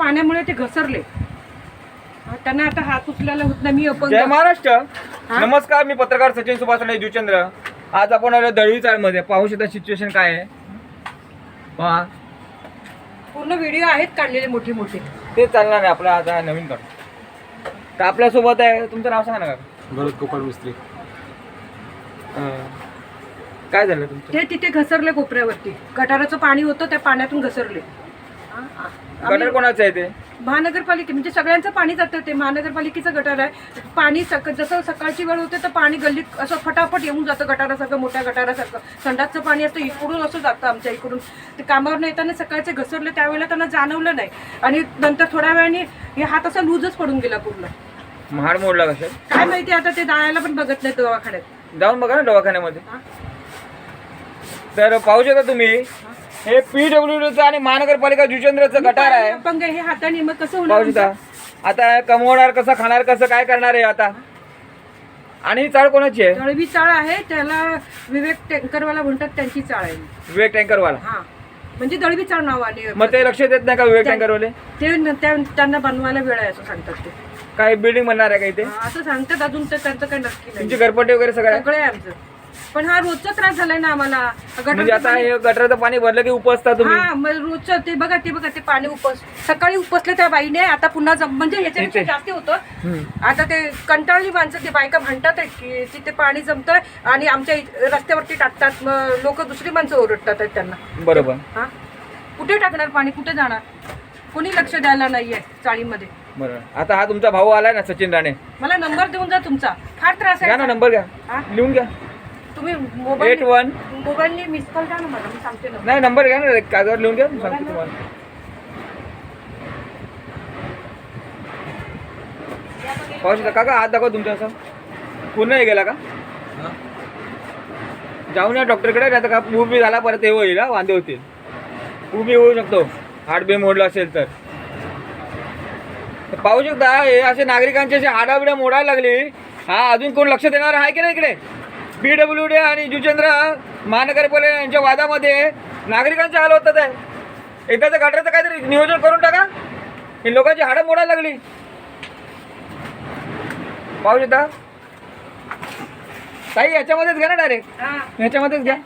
पाण्यामुळे ते घसरले. हा, त्यांना आता हात उचलायला होत नाही मी अपंग. जय महाराष्ट्र. हा? नमस्कार मी पत्रकार सचिन सुभाष जुचंद्र आज आपण आलो दळवी मध्ये पाहू शकता सिच्युएशन काय आहे. पहा. पूर्ण व्हिडिओ आहेत काढलेले मोठे मोठे. ते चालणार आहे आपलं आता नवीन काढ. तर आपल्यासोबत आहे तुमचं नाव सांगा ना. काका. भरत गोपाळ मिस्त्री. अं, काय झालं तुमचं? ते तिथे घसरले कोपऱ्यावरती. गटाराचं पाणी होतं त्या पाण्यातून घसरले. गटर कोणाचं आहे ते? महानगरपालिके म्हणजे सगळ्यांचं पाणी जातं ते. महानगरपालिकेचं गटार आहे. पाणी सक जसं सकाळची वेळ होते तर पाणी गल्लीत असं फटाफट येऊन जातं गटारासारखं मोठ्या गटारासारखं. संडासचं पाणी असतं इकडून असं जातं आमच्या इकडून. ते कामावर येताना सकाळचे घसरले त्यावेळेला त्यांना जाणवलं नाही. आणि नंतर थोड्या वेळाने हे हात असा लूजच पडून गेला पूर्ण. महाड मोडला कशात काय माहिती आता ते जायला पण बघत नाही दवाखान्यात. जाऊन बघा ना दवाखान्यामध्ये? तर पाहू शकता तुम्ही हे पीडब्ल्यूडीचं आणि महानगरपालिका जुचंद्रचं गटार आहे. अपंग हे हाताने मग कसं होणार आता कमवणार कसं खाणार कसं काय करणार आहे आता? आणि ही चाळ कोणाची आहे? दळवी चाळ आहे त्याला विवेक टँकरवाला म्हणतात त्यांची चाळ आहे. विवेक टँकरवाला. हा. म्हणजे दळवी चाळ नाव आली. मग ते लक्ष देत नाही का विवेक टँकरवाले? ते न- त्या- त्यांना बनवायला वेळ आहे असं सांगतात ते. काय बिल्डिंग बनणार आहे का इथे? हा, असं सांगतात अजून तर त्यांचं काही नक्की तुमची नाही. घरपट्टी वगैरे सगळं आहे? सगळे आहे आमचं. पण हा रोजचा त्रास झालाय ना आम्हाला. गटाराचं म्हणजे आता पाणी- हे गटराचं पाणी भरलं की उपसता तुम्ही? हा मग रोजचं ते बघा ते बघा ते पाणी उपस सकाळी उपसले त्या बाईने आता पुन्हा जम- म्हणजे इथे. जास्ती होतं. हम्म. आता ते कंटाळली माणसं ते बायका म्हणतात की तिथे पाणी जमतंय आणि आमच्या इ- रस्त्यावरती टाकतात. मग लोक दुसरी माणसं ओरडतात आहेत त्यांना. बरोबर. हा? कुठे टाकणार पाणी? कुठे जाणार? कोणी लक्ष द्यायला नाहीये चाळीमध्ये. बरोबर आता हा तुमचा भाऊ आलाय ना सचिन राणे. मला नंबर देऊन जा तुमचा. फार त्रास घ्या ना आहे नंबर घ्या. हा? लिहून घ्या. तुम्ही एट मोबाईल वन मोबाईलने मिस कॉल द्या ना मला मी सांगते ना. नाही नंबर घ्या ना कागदावर लिहून घ्या मी सांगतो तुम्हाला. पाहू शकता काका हात दाखवा तुमचा असं पूर्ण हे गेला का? जाऊन या डॉक्टरकडे नाही तर का उभी झाला परत हे होईल हा, वांदे होतील. उभी होऊ शकतो. हाड बे मोडला असेल तर. तर पाहू शकता हे असे नागरिकांचे असे हाडाबिडा मोडायला लागली. हा अजून कोण लक्ष देणार आहे की नाही इकडे? पी डब्ल्यू डी आणि जुचंद्र महानगरपालिका यांच्या वादामध्ये नागरिकांचे हाल होतात आहे. एकदाचं गटाराचं काहीतरी नियोजन करून टाका. ही लोकांची हाडं मोडायला लागली. पाहू शकता? ताई याच्यामध्येच घ्या ना डायरेक्ट हा. ह्याच्यामध्येच घ्या.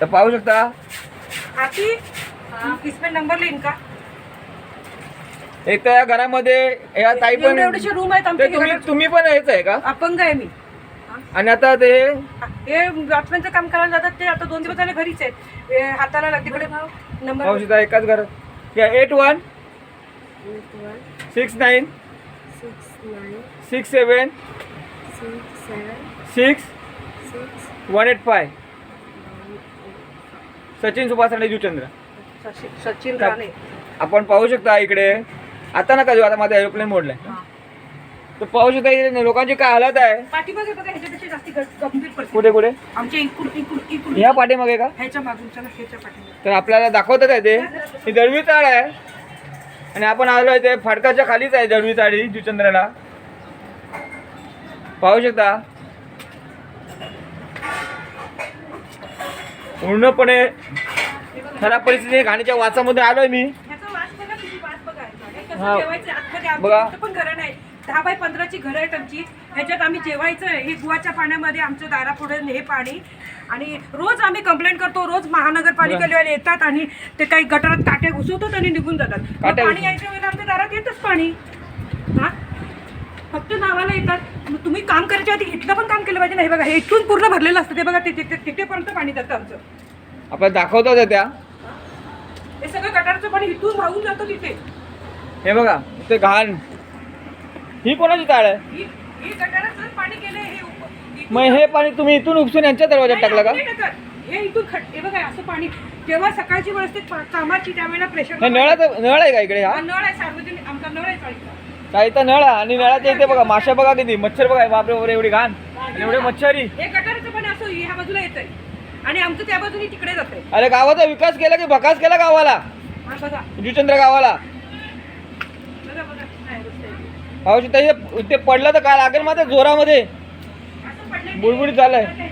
तर पाहू शकता. नंबर लिहिन का? एक तर या घरामध्ये या ताई पण एवढे एवढेशे रूम आहेत ते तुम्ही घरात. तुम्ही पण हेच आहे का? अपंग आहे मी. आणि आता ते हे वॉचमॅनचं काम करायला जातात ते आता दोन दिवस झाले घरीच आहेत. हे हाताला लाग- तिकडे नंबर पाहू शकता एकाच घरात. Eight one six nine six seven six one eight five Sachin Subhash आणि जुचंद्र सचिन- सचिन राणे. आपण पाहू शकता इकडे. आता नका देऊ आता माझा एरोप्लेन मोडलाय. तर पाहू शकता इकडे लोकांची काय हालत आहे? पाठीमागे बघा ह्याच्यापेक्षा जास्ती ग- गंभीर परिस्थिती. कुठे कुठे? आमच्या इकडून इकडून इकडून ह्या पाठीमागे का? ह्याच्या मागूनच्या ना ह्याच्या पाठीमागे. तर आपल्याला दाखवतात आहे ते. ही दळवी चाळ आहे. आणि आपण आलो आहे ते फाटकाच्या खालीच आहे दळवी चाळी जुचंद्रला पाहू शकता. पूर्णपणे खराब परिस्थिती घाणीच्या वाचामध्ये आलोय मी ह्याचा वास बघा किती वास बघा ह्याचा. हे कसं. जेवायचं? बघा. आमच्या पण घरं नाही. दहा बाय पंधराची घरं आहेत आमची. ह्याच्यात आम्ही जेवायचं हे गुवाच्या पाण्यामध्ये आमच्या दारापुढे हे पाणी. आणि रोज आम्ही कंप्लेंट करतो रोज महानगरपालिकेवाले येतात आणि ते काही गटारात काट्या घुसवतात आणि निघून जातात. मग काट्या पाणी. यायच्या वेळेला आमच्या दारात येतच पाणी. हा? फक्त नावाला येतात. मग तुम्ही काम करायच्या आधी इथलं पण काम केलं पाहिजे नाही बघा हे इथून पूर्ण भरलेलं असतं ते बघा तिथे तिथे- तिथेपर्यंत पाणी जातं आमचं. आपल्याला दाखवतात त्या. हे सगळं गटारचं पाणी इथून वाहून जातं तिथे. हे बघा ते घाण. ही कोणाची चाळ आहे? ही ही गटाराचं पाणी गेले हे उप- इथून- मग हे पाणी तुम्ही इथून उपसून यांच्या दरवाज्यात टाकलं का? नाही, नाही टाकत. हे इथून खट हे बघा असं पाणी जेव्हा सकाळची वेळ असते पा- कामाची त्यावेळेला प्रेशर हे नळाचं नळ आहे का इकडे हा? नळ आहे सार्वजनिक आमचा नळ आहे चाळीचा. नळ आहे आणि नळाच्या इथे बघा माशा बघा किती मच्छर बघा बापरे बापरे एवढी घाण. आणि एवढे मच्छरी. हे गटाराचं पाणी असं ह्या बाजूला येतंय. आणि आमचं त्या बाजूने तिकडे जातंय. अरे गावाचा विकास केला की भकास केला गावाला? बघा. जुचंद्र गावाला. रस्ते. पाहू ते पडलं तर काय लागेल माझ्या जोरामध्ये बुडबुडीत झालंय असं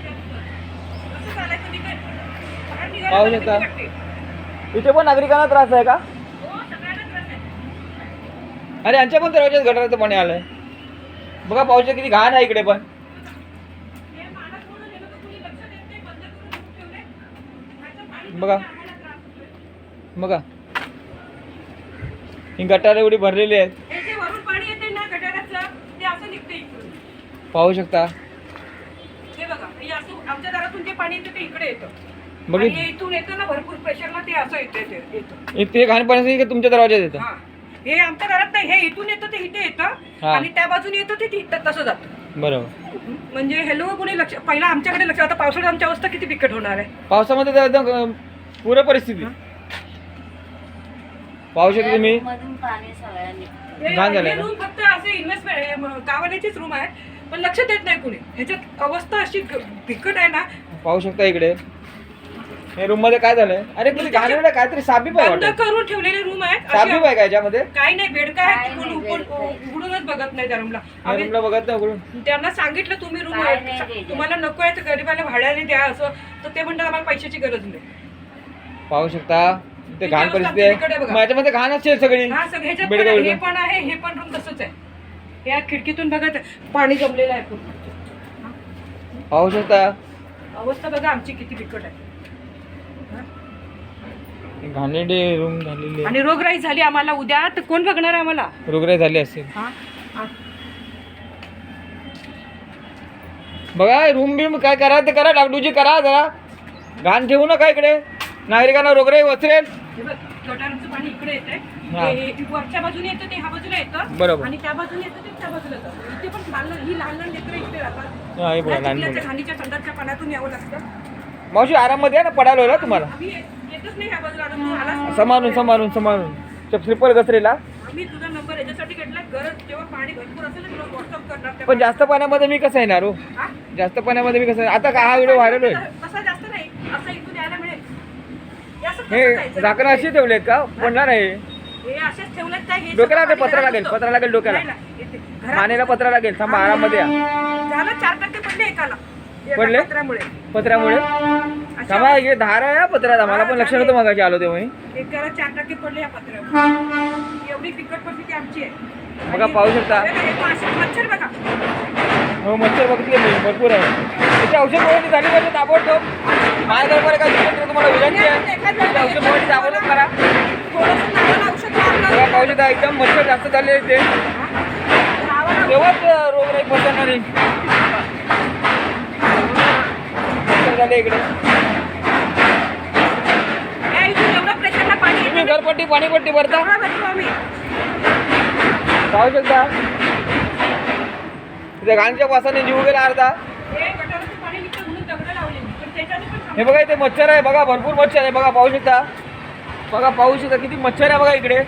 का पाहू शकता. इथे पण नागरिकांना त्रास आहे का अरे यांच्या पण दरवाज्यात गटाराचं पाणी आलंय बघा पाऊस किती घाण आहे इकडे पण बघा. बघा ही गटार एवढी भरलेली आहेत हे जे वरून पाणी येते ना गटाराचं ते असं निघतं इकडून पाहू शकता. हे बघा हे असं आमच्या दारातून जे पाणी येतं ते इकडे येतं. आणि इथून येतं ना भरपूर प्रेशरला ते असं येतं ते की तुमच्या दरवाज्यात येतं? हा. हे आमच्या घरात नाही हे इथून येतं ते इथे येतं. हा. आणि त्या बाजूने येतं ते तिथं तसं जातं. बरोबर. म्हणजे हे लोक कोणी लक्ष पहिला आमच्याकडे लक्ष आता पावसाळ्यात आमची अवस्था किती बिकट होणार आहे. पावसामध्ये तर एकदम अं, पूर्ण परिस्थिती. पाहू शकता तुम्ही. मधून पाणी सगळ्या निघतं हे- घाण झालंय हे ना? रूम फक्त असे इन्व्हेस्टमेंट गावाल्याचीच रूम आहे पण लक्ष देत नाही कुणी. ह्याच्यात अवस्था अशी ग- बिकट आहे ना. पाहू शकता इकडे. हे रूममध्ये काय झालंय? अरे किती घाण एवढं काहीतरी साबीप आहे बंद वाटत. करून ठेवलेले रूम आहेत. साबीप अशी- आहे का याच्यामध्ये? काही नाही बेडका आहे. कोण. उघडूनच बघत नाही त्या रूमला या आम्ही रूमला बघत नाही उघडून. त्यांना सांगितलं तुम्ही रूम काय नाही द्यायचं. तुम्हाला नको आहे तर गरीबाला भाड्याने द्या असं. तर ते म्हणतात आम्हाला पैशाची गरज नाही. पाहू शकता. ते घाण परिस्थिती आहे. मग याच्यामध्ये घाण असेल सगळी. हा बेडका आहे, हे बिडका. पण आहे हे पण रूम तसंच आहे. या खिडकीतून बघा ते पाणी जमलेलं आहे पूर्ण. पाहू शकता अवस्था बघा आमची किती बिकट आहे? घाणेरडी रूम झालेली. आणि रोगराई झाली आम्हाला उद्या तर कोण बघणार आहे आम्हाला? रोगराई झाली असेल. बघा रूम बिम काय करा ते करा डागडूजी करा जरा. घाण ठेवू नका इकडे. नागरिकांना रोगराई वचरेल पाणी इकडे येते वरच्या बाजूने येतं ते ह्या बाजूला येतं. बरोबर. आणि त्या बाजूने येतं ते त्या बाजूला येतं. इथे पण लहान लहान- ही लहान लहान लेकरं इकडे राहतात. हा, हे बघा, या लहान चिखलाच्या मुलं. घाणीच्या संडासच्या पाण्यातून यावं लागतं. मावशी आराममध्ये आहे ना पडायला ना तुम्हाला. आम्ही येत- येतच नाही ह्या बाजूला स्लिपर घसरेला. आम्ही तुझा नंबर याच्यासाठी घेतला गरज. जेव्हा पाणी भरपूर असेल ना तुला व्हॉट्सअप करणार त्या पण जास्त पाण्यामध्ये मी कसं येणार हो? हा? जास्त पाण्यामध्ये मी कसं आता का हा व्हिडिओ व्हायरल होईल? तसा जास्त नाही. असं इथून यायला मिळेल. हे? झाकणं अशी ठेवलेत का? पडणार आहे. हे असेच ठेवलेत काय? हे डोक्याला लागेल, पत्रा लागेल, पत्रा लागेल डोक्याला. मानेला पत्रा लागेल थांबा आराममध्ये या. झालं चार टक्के पडले एकाला. एका पडले? पत्रामुळे. पत्र्यामुळे थांबा हे धार आहे हा पत्र्यात आम्हाला पण लक्ष नव्हतं मगाशी आलो तेव्हा मी. एकाला चार टक्के पडले या पत्र्यावर एवढी बिकट परिस्थिती आमची आहे. बघा, आणि- पाहू शकता. हे बघा, हे मासे- मच्छर बघा. हो मच्छर बघितले मी भरपूर आहे. त्याची औषध फवारणी झाली पाहिजे ताबडतोब माझ्या घरमध्ये काय तुम्हाला विनंती आहे? त्याची औषध फवारणी ताबडतोब करा. थोडंसं नावाला पावले तर एकदम मच्छर जास्त झाले ते. तेव्हाच अं, रोगराई पसरणार मच्छर झाले इकडे. या पाणी तुम्ही घरपट्टी पाणीपट्टी भरता? पाहू शकता. त्या घाणच्या पासाने जीव गेला अर्धा. हे बघा इथे मच्छर आहे. बघा भरपूर मच्छर आहे. बघा पाहू शकता. बघा पाहू शकता. किती मच्छर आहे बघा इकडे.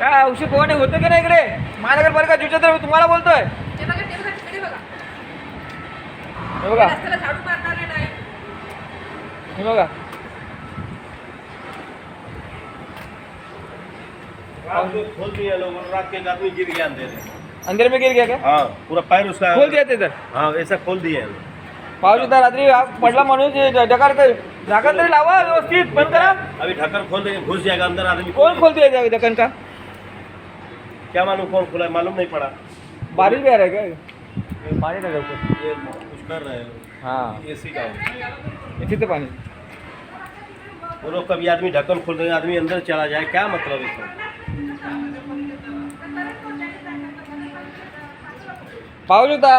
काय औषध फवारणी होतं की नाही इकडे? महानगरपालिका जुचंद्र मी तुम्हाला बोलतोय. ते बघा ते बघा तिकडे बघा. हे बघा. रस्त्याला झाडू मारणारे नाही. हे बघा. रात को खोल दिया लोगों ने रात के एक आदमी गिर गया अंधेरे में। अंदर में गिर गया क्या? हाँ पूरा पैर उसका खोल दिया ते तर हाँ ऐसा खोल दिया है। शकता रात्री पडला माणूस हे ढकार झाकण तरी लावा व्यवस्थित बंद करा। अभी ढक्कन खोल देंगे घुस जाएगा अंदर आदमी। कोण खोलते ढक्कन का? क्या मालूम कौन खुला है? मालूम नहीं पड़ा। बारिश भी आ रहा है क्या? पाणी टाका ऊपर। ये कुछ कर रहे हैं। हाँ। एसी का है। इथे पाणी वो लोग कभी आदमी ढक्कन खोल देंगे आदमी अंदर चला जाए क्या मतलब इसका? पाहू शकता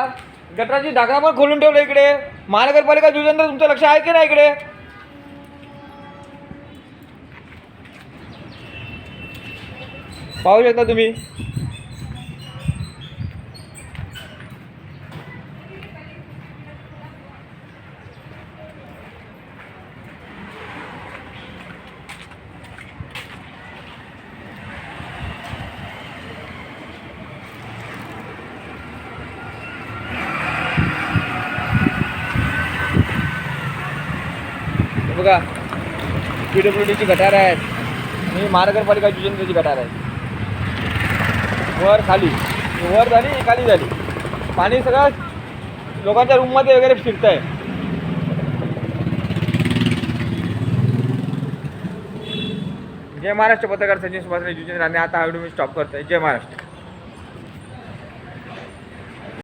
गटराची ढाकणा पण खोलून ठेवलं इकडे. महानगरपालिका जुजंत्र तुमचं लक्ष आहे की नाही इकडे? पाहू शकता तुम्ही. बघा पी डब्ल्यू डीची गटार आहेत आणि महानगरपालिका योजनेची गटार आहेत. वर खाली. वर झाली खाली झाली. पाणी सगळं लोकांच्या रूममध्ये वगैरे शिरत आहे जय महाराष्ट्र पत्रकार संजय सुभाष जुजन आणि आता हा व्हिडिओ मी स्टॉप करतोय. जय महाराष्ट्र.